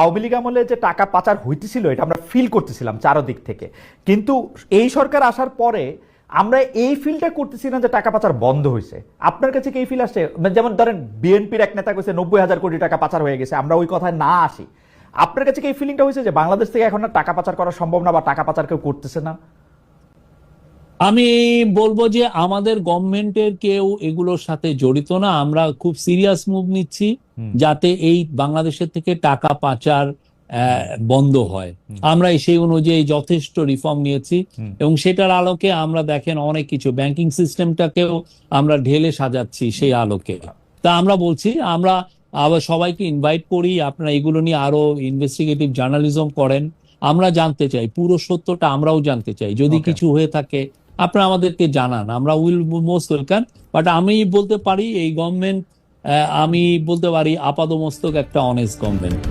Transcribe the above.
আওয়ামী লীগ আমলে যে টাকা পাচার হইতেছিল, এটা আমরা ফিল করতেছিলাম চারদিক থেকে। কিন্তু এই সরকার আসার পরে আমরা এই ফিলটা করতেছি না যে টাকা পাচার বন্ধ হয়েছে আপনার কাছে কি এই ফিল আসছে? মানে যেমন ধরেন, বিএনপির এক নেতা কইছে, নব্বই হাজার কোটি টাকা পাচার হয়ে গেছে, আমরা ওই কথায় না আসি। আপনার কাছে কি এই ফিলিংটা হয়েছে যে বাংলাদেশ থেকে এখন আর টাকা পাচার করা সম্ভব না বা টাকা পাচার কেউ করতেছে না? আমি বলব যে আমাদের গভর্নমেন্টের কেউ এগুলোর সাথে জড়িত না। আমরা খুব সিরিয়াস মুভ নিচ্ছি যাতে এই বাংলাদেশের থেকে টাকা পাচার বন্ধ হয়। আমরা সেই অনুযায়ী যথেষ্ট রিফর্ম নিয়েছি এবং সেটার আলোকে আমরা দেখেন অনেক কিছু। ব্যাংকিং সিস্টেমটাকেও আমরা ঢেলে সাজাচ্ছি সেই আলোকে। তা আমরা বলছি আমরা আবার সবাইকে ইনভাইট করি আপনারা এগুলো নিয়ে আরও ইনভেস্টিগেটিভ জার্নালিজম করেন। আমরা জানতে চাই পুরো সত্যটা আমরাও জানতে চাই। যদি কিছু হয়ে থাকে আপনারা আমাদেরকে জানান, আমরা উইল মোস্ট ওয়েলকাম বাট আমি বলতে পারি এই গভর্নমেন্ট আমি বলতে পারি আপাদমস্তক একটা অনেস্ট গভর্নমেন্ট